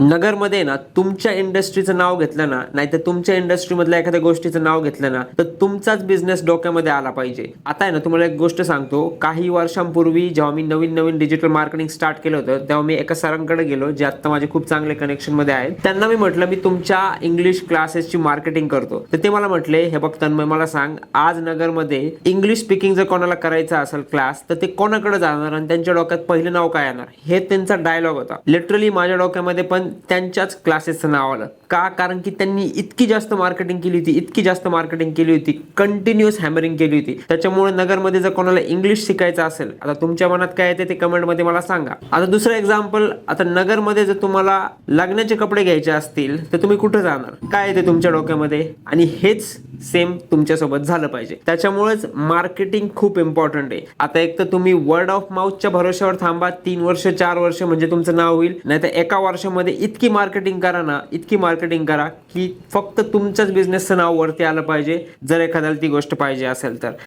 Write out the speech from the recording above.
नगरमध्ये ना तुमच्या इंडस्ट्रीचं नाव घेतलं ना नाहीतर तुमच्या इंडस्ट्रीमधल्या एखाद्या गोष्टीचं नाव घेतलं ना तर तुमचाच बिझनेस डोक्यामध्ये आला पाहिजे. आता आहे ना तुम्हाला एक गोष्ट सांगतो. काही वर्षांपूर्वी जेव्हा मी नवीन नवीन डिजिटल मार्केटिंग स्टार्ट केलं होतं तेव्हा मी एका सरांकडे गेलो जे आता माझे खूप चांगले कनेक्शनमध्ये आहेत. त्यांना मी म्हटलं मी तुमच्या इंग्लिश क्लासेसची मार्केटिंग करतो. तर ते मला म्हटले हे बघ तन्मय मला सांग आज नगरमध्ये इंग्लिश स्पीकिंग जर कोणाला करायचं असेल क्लास तर ते कोणाकडे जाणार आणि त्यांच्या डोक्यात पहिलं नाव काय येणार? हे त्यांचा डायलॉग होता. लिटरली माझ्या डोक्यामध्ये पण त्यांच्याच क्लासेसचं नाव आलं. का? कारण की त्यांनी इतकी जास्त मार्केटिंग केली होती इतकी जास्त मार्केटिंग केली होती कंटिन्युअस हॅमरिंग केली होती. त्याच्यामुळे नगरमध्ये जर कोणाला इंग्लिश शिकायचं असेल आता तुमच्या मनात काय येते ते कमेंटमध्ये मला सांगा. आता दुसरं एक्झाम्पल आता नगरमध्ये जर तुम्हाला लग्नाचे कपडे घ्यायचे असतील तर तुम्ही कुठे जाणार? काय येते तुमच्या डोक्यामध्ये? आणि हेच सेम तुमच्यासोबत झालं पाहिजे. त्याच्यामुळेच मार्केटिंग खूप इम्पॉर्टंट आहे. आता एक तर तुम्ही वर्ड ऑफ माउथच्या भरोश्यावर थांबा तीन वर्ष चार वर्ष म्हणजे तुमचं नाव होईल. नाही तर एका वर्षामध्ये इतकी मार्केटिंग करा ना इतकी मार्केटिंग करा की फक्त तुमच्याच बिझनेसचं नाव वरती आलं पाहिजे जर एखाद्याला ती गोष्ट पाहिजे असेल तर.